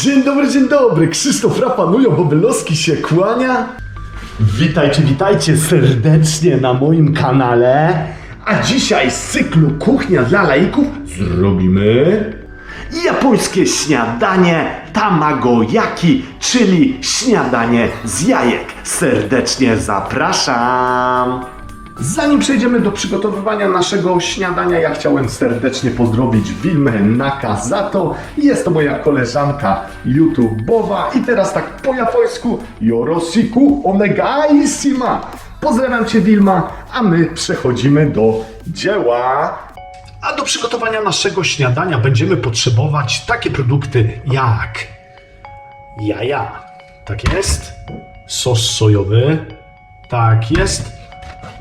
Dzień dobry, dzień dobry. Krzysztof Rapanujo, Bobylowski się kłania. Witajcie, witajcie serdecznie na moim kanale. A dzisiaj z cyklu Kuchnia dla laików zrobimy japońskie śniadanie tamagoyaki, czyli śniadanie z jajek. Serdecznie zapraszam. Zanim przejdziemy do przygotowywania naszego śniadania, ja chciałem serdecznie pozdrowić Wilmę Nakazato. Jest to moja koleżanka YouTube'owa i teraz tak po japońsku Yoroshiku onegaishima. Pozdrawiam Cię Wilma, a my przechodzimy do dzieła. A do przygotowania naszego śniadania będziemy potrzebować takie produkty jak jaja, tak jest, sos sojowy, tak jest,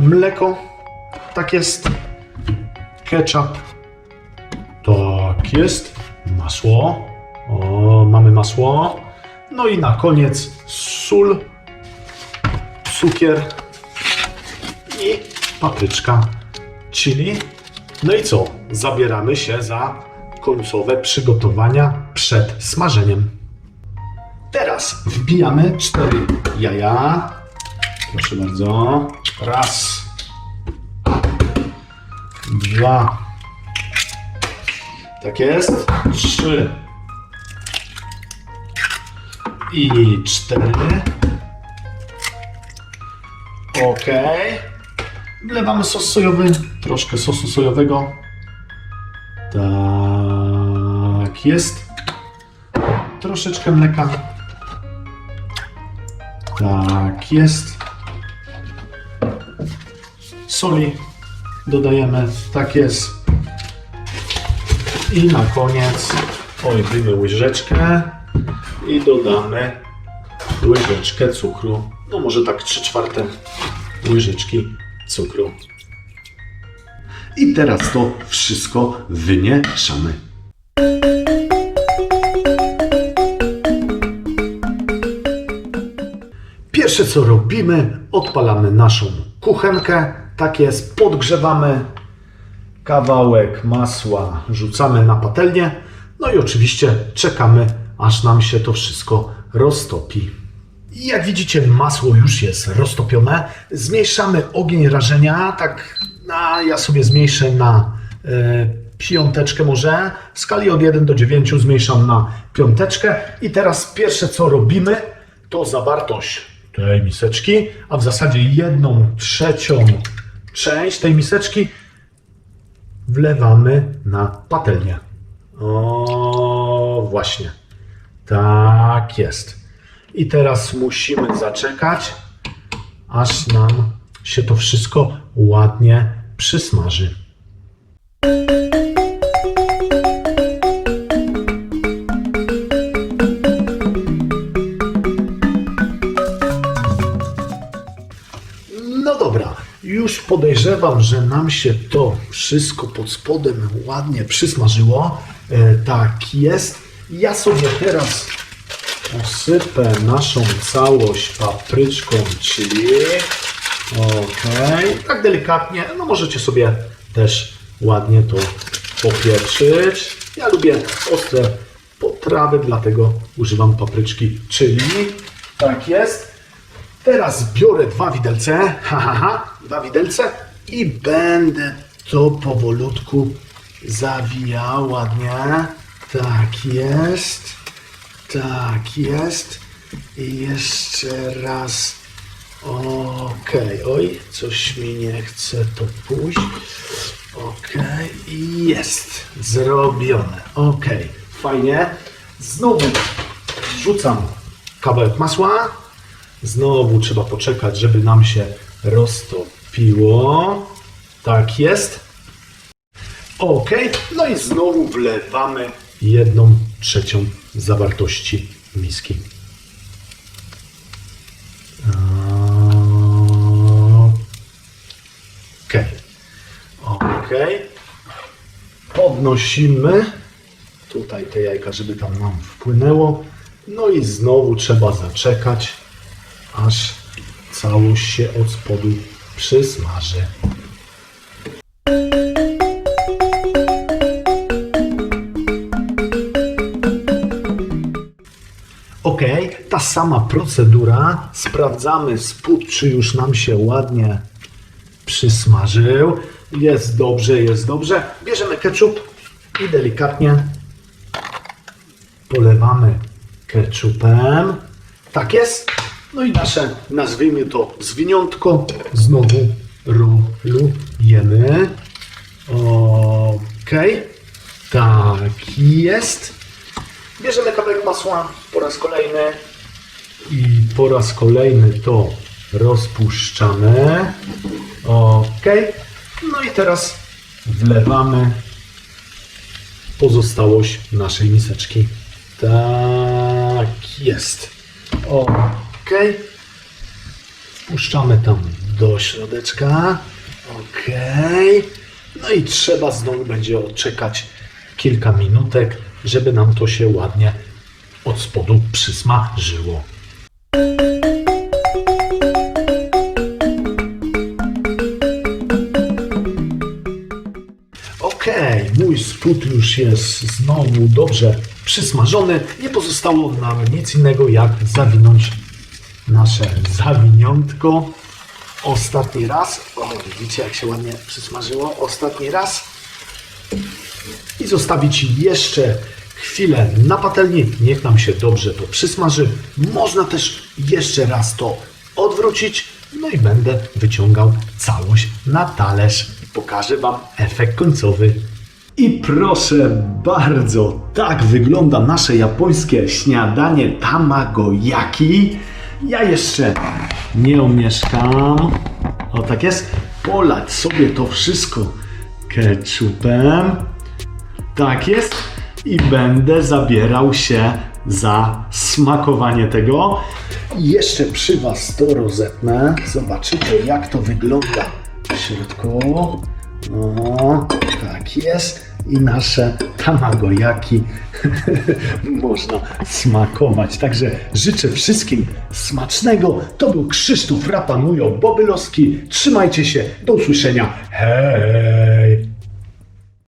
mleko, tak jest, ketchup, tak jest, masło, o, mamy masło, no i na koniec sól, cukier i papryczka, chili. No i co? Zabieramy się za końcowe przygotowania przed smażeniem. Teraz wbijamy cztery jaja. Proszę bardzo. Raz. Dwa. Tak jest. Trzy. I cztery. Ok. Wlewamy sos sojowy. Troszkę sosu sojowego. Tak jest. Troszeczkę mleka. Tak jest. Soli dodajemy. Tak jest. I na koniec oj, wyjmę łyżeczkę i dodamy łyżeczkę cukru. No może tak 3 czwarte łyżeczki cukru. I teraz to wszystko wymieszamy. Pierwsze co robimy, odpalamy naszą kuchenkę. Tak jest, podgrzewamy kawałek masła, rzucamy na patelnię. No i oczywiście czekamy, aż nam się to wszystko roztopi. I Jak widzicie, masło już jest roztopione. Zmniejszamy ogień rażenia, tak na, ja sobie zmniejszę na e, piąteczkę może. W skali od 1 do 9 zmniejszam na piąteczkę. I teraz pierwsze co robimy, to zawartość tej miseczki, a w zasadzie jedną trzecią część tej miseczki wlewamy na patelnię. O, właśnie. Tak jest. I teraz musimy zaczekać, aż nam się to wszystko ładnie przysmaży. Podejrzewam, że nam się to wszystko pod spodem ładnie przysmażyło. E, tak jest. Ja sobie teraz Posypę naszą całość papryczką chili. Ok. Tak delikatnie. No możecie sobie też ładnie to popieprzyć. Ja lubię ostre potrawy, dlatego używam papryczki chili. Tak jest. Teraz biorę dwa widelce. Ha, ha, ha. Dwa widelce. I będę to powolutku zawijał ładnie. Tak jest. Tak jest. I jeszcze raz. Okej, oj, coś mi nie chce to pójść. Okej, i jest. Zrobione. Okej, fajnie. Znowu wrzucam kawałek masła. Znowu trzeba poczekać, żeby nam się roztopiło. Tak jest. Ok, no i znowu wlewamy jedną trzecią zawartości miski. Ok. Ok. Podnosimy tutaj te jajka, żeby tam nam wpłynęło. No i znowu trzeba zaczekać, aż całość się od spodu przysmaży. Ok, ta sama procedura. Sprawdzamy spód, czy już nam się ładnie przysmażył. Jest dobrze, jest dobrze. Bierzemy ketchup i delikatnie polewamy ketchupem. Tak jest. No i nasze, nazwijmy to zwiniątko, znowu rolujemy. Okej. Tak jest. Bierzemy kawałek masła po raz kolejny i po raz kolejny to rozpuszczamy. Ok. No i teraz wlewamy pozostałość naszej miseczki. Tak jest. Ok. Wpuszczamy tam do środeczka. Ok. No i trzeba znowu będzie odczekać kilka minutek, żeby nam to się ładnie od spodu przysmażyło. Okej, mój spód już jest znowu dobrze przysmażony. Nie pozostało nam nic innego jak zawinąć nasze zawiniątko. Ostatni raz. O, widzicie jak się ładnie przysmażyło. Ostatni raz. I zostawić jeszcze chwilę na patelni. Niech nam się dobrze to przysmaży. Można też jeszcze raz to odwrócić. No i będę wyciągał całość na talerz. Pokażę Wam efekt końcowy. I proszę bardzo, tak wygląda nasze japońskie śniadanie tamagoyaki. Ja jeszcze nie umieszkam. O tak jest. Polać sobie to wszystko ketchupem. Tak jest. I będę zabierał się za smakowanie tego. Jeszcze przy Was to rozetnę. Zobaczycie jak to wygląda w środku. O, tak jest. I nasze tamagoyaki można smakować. Także życzę wszystkim smacznego. To był Krzysztof Rapanujo Bobylowski. Trzymajcie się. Do usłyszenia. Hej!